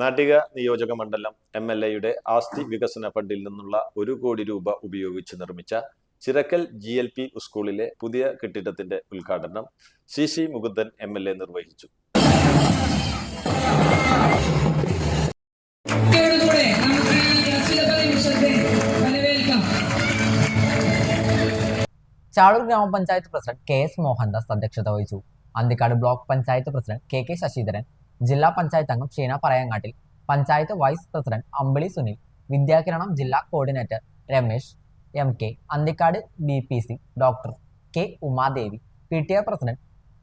നാട്ടിക നിയോജക മണ്ഡലം M L എയുടെ ആസ്തി വികസന ഫണ്ടിൽ നിന്നുള്ള ഒരു കോടി രൂപ ഉപയോഗിച്ച് നിർമ്മിച്ച ചിറക്കൽ ജി എൽ പി സ്കൂളിലെ പുതിയ കെട്ടിടത്തിന്റെ ഉദ്ഘാടനം C C Mukundan M L A നിർവഹിച്ചു. ചാളൂർ ഗ്രാമപഞ്ചായത്ത് പ്രസിഡന്റ് കെ എസ് മോഹൻദാസ് അധ്യക്ഷത വഹിച്ചു. Anthikad block panchayat president K K Sasidharan ജില്ലാ പഞ്ചായത്ത് അംഗം Sheena Parayangattil. Panchayat vice president Ambili Sunil. Vidyakiranam ജില്ലാ coordinator Ramesh. M K Anthikad B P C doctor K Umadevi. P T A president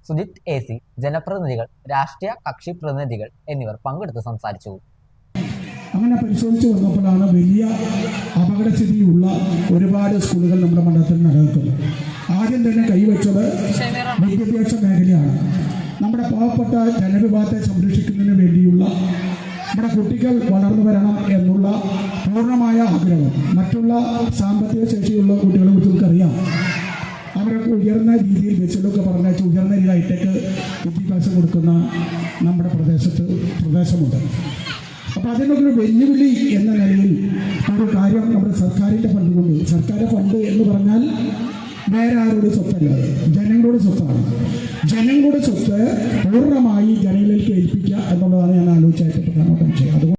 Sujith A C. ജനപ്രതിനിധികൾ രാഷ്ട്രീയ കക്ഷി പ്രതിനിധികൾ എന്നിവർ പങ്കെടുത്ത് സംസാരിച്ചു. അങ്ങനെ പരിശോധിച്ച് വന്നപ്പോഴാണ് വലിയ അപകടസ്ഥിതിയുള്ള ഒരുപാട് സ്കൂളുകൾ നമ്മുടെ മണ്ഡലത്തിൽ നിലനിൽക്കുന്നത് ആദ്യം തന്നെ കൈവച്ചത് വിദ്യാഭ്യാസ പാവപ്പെട്ട ജനവിഭാഗത്തെ സംരക്ഷിക്കുന്നതിന് വേണ്ടിയുള്ള നമ്മുടെ കുട്ടികൾ വളർന്നു വരണം എന്നുള്ള പൂർണമായ ആഗ്രഹം. മറ്റുള്ള സാമ്പത്തിക ശേഷിയുള്ള കുട്ടികളെ കുറിച്ച് നമുക്കറിയാം. അവരൊക്കെ ഉയർന്ന രീതിയിൽ വെച്ചതൊക്കെ പറഞ്ഞാൽ ഉയർന്ന രീതിയിൽ ഹൈടെക് വിദ്യാഭ്യാസം കൊടുക്കുന്ന നമ്മുടെ പ്രദേശത്ത് പ്രദേശമുണ്ട്. അപ്പം അതിനൊക്കെ ഒരു വെല്ലുവിളി എന്ന നിലയിൽ ഒരു കാര്യം നമ്മുടെ സർക്കാരിന്റെ ഫണ്ട് കൊണ്ട് സർക്കാരിന്റെ ഫണ്ട് എന്ന് പറഞ്ഞാൽ വേറെ ആരുടെ സ്വത്തല്ല. ജനങ്ങളുടെ സ്വത്താണ് ജനങ്ങളുടെ സ്വത്ത് പൂർണമായി ജനങ്ങളിലേക്ക് ഏൽപ്പിക്കുക എന്നുള്ളതാണ്